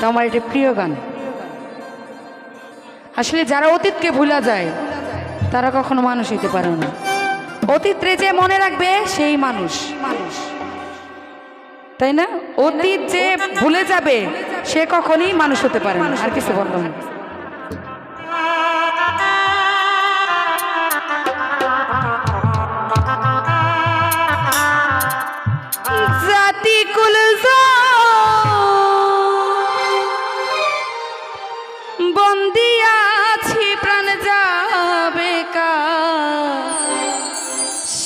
তো আমার এটা প্রিয় গান। আসলে যারা অতীতকে ভুলা যায়, তারা কখনো মানুষ হইতে পারে না। অতীতরে যে মনে রাখবে, সেই মানুষ। মানুষ তাই না? অতীত যে ভুলে যাবে, সে কখনই মানুষ হতে পারে না। আর কিছু বললাম না।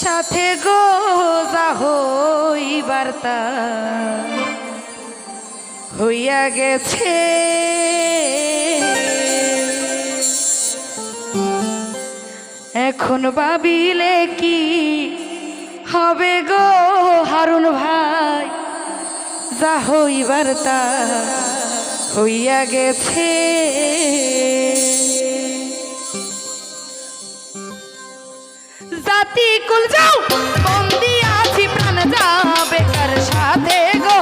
সাথে গো যা হই বার্তা। হইয়া গেছে। এখন ভাবিলে কি হবে গো হারুন ভাই? যা হইবার তা হইয়া গেছে। জাতি কুল যাও। বন্দি আছি প্রাণ যা বেকার সাথে গো।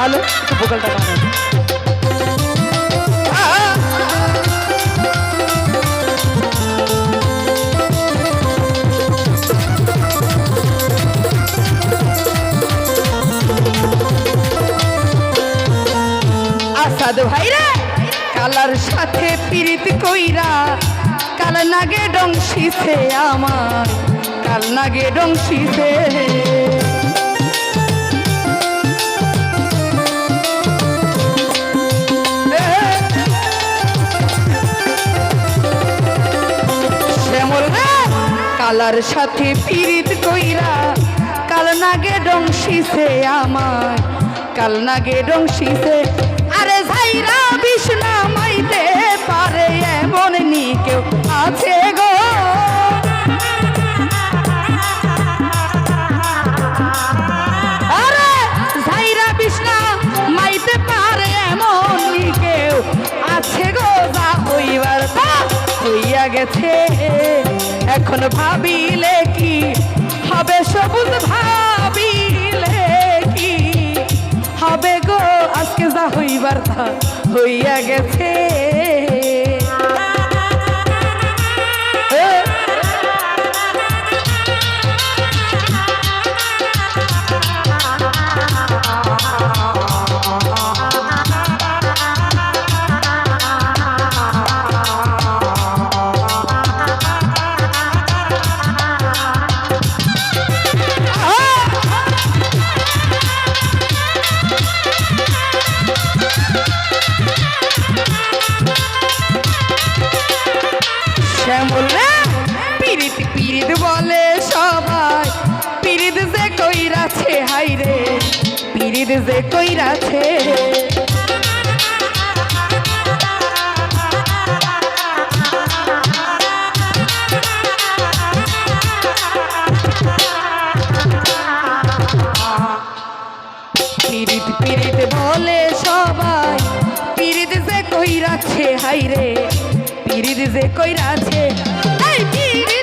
ভালো, একটু ভোকালটা বাড়ান আসাদ কালার সাথে পিরিত কইরা, কাল নাগে ডংশিছে আমার, কাল নাগে ডংশিছে কালার সাথে পিরিত কইরা, কাল নাগে ডংশিছে আমার কাল নাগে ডংশিছে আরে ঝাইরা বিষ্ণা মাইতে পারে এমন নি কেউ আছে গো। আরে ঝাইরা বিষ্ণা মাইতে পারে এমন নি কেউ আছে গো, যা হইবার তা হইয়া গেছে। এখন ভাবিলে কি? হবে সবুজ ভাবিলে কি? হবে গো, আজকে যা হইবার তা হইয়া গেছে। পিরিত যে কইরাছে বলে সবাই, পিরিত যে কইরাছে হাই রে পিরিত যে কইরাছে এই পিরিত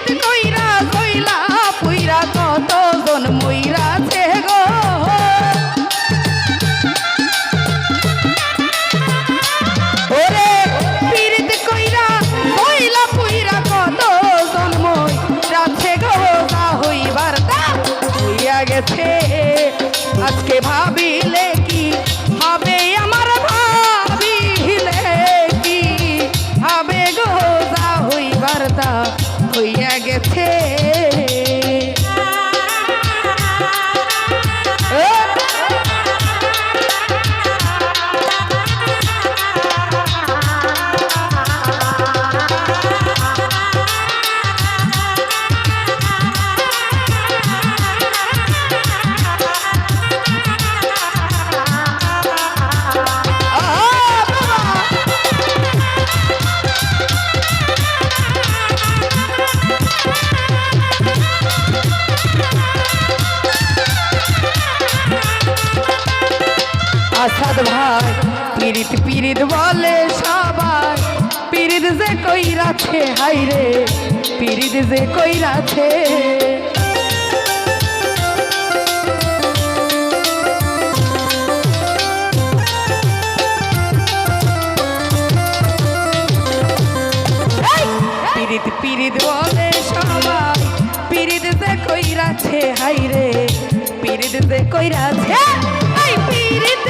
হায় পিরিত পিরিত বলে সবাই, পিরিত যে কইরাছে হাই রে, পিরিত যে কইরাছে। পিরিত পিরিত বলে সবাই, পিরিত যে কইরাছে হাই রে, পিরিত যে কইরাছে। এই, পিরিত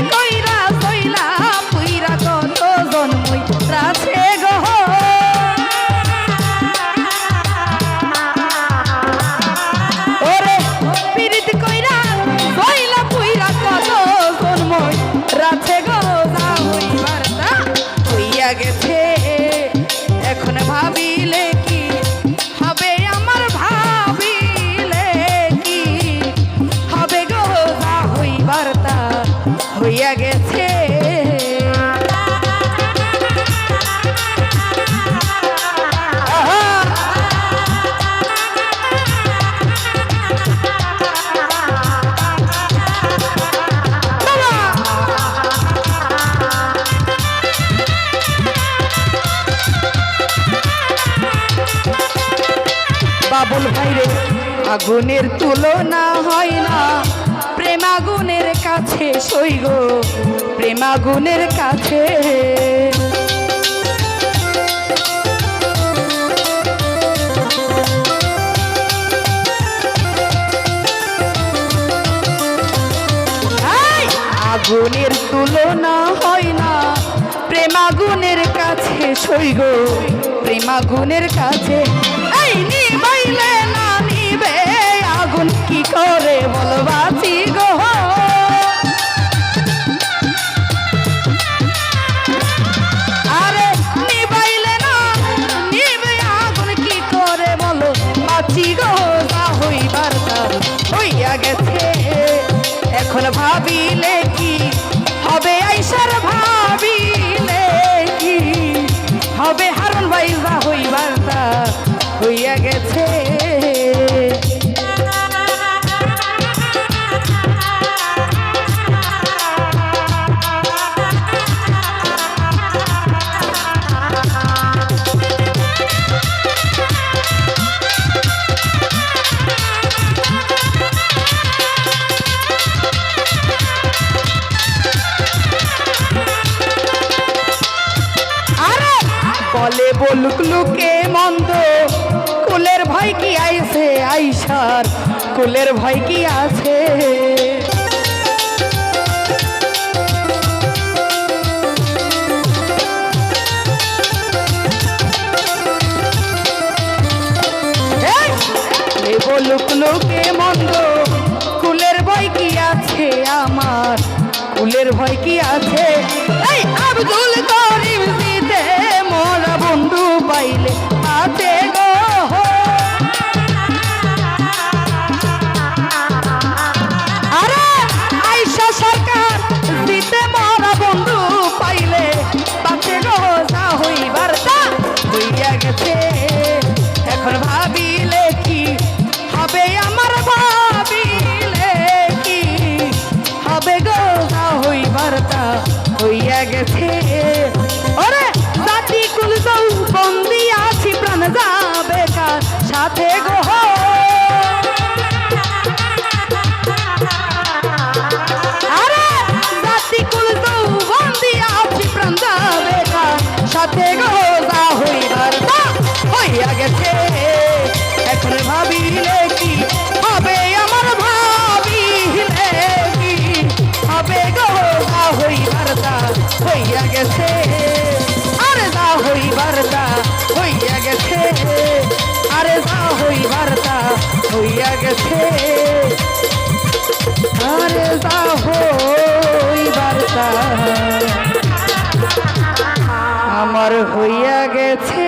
আগুনের তুলনা হয় না। প্রেম আগুনের কাছে সইগ প্রেম আগুনের কাছে। আগুনের তুলনা হয় না। প্রেম আগুনের কাছে সইগ প্রেম আগুনের কাছে। এই কি করে বলবাসি গো বলে বলুক লুকে মন্দ। কুলের ভয় কি আইছে আইসার? কুলের ভয় কি আছে? বলুক লোকে মন্দ। কুলের ভয় কি আছে আমার? কুলের ভয় কি আছে? এই, আব্দুল করিম পাইলে আছে হইয়া গেছে।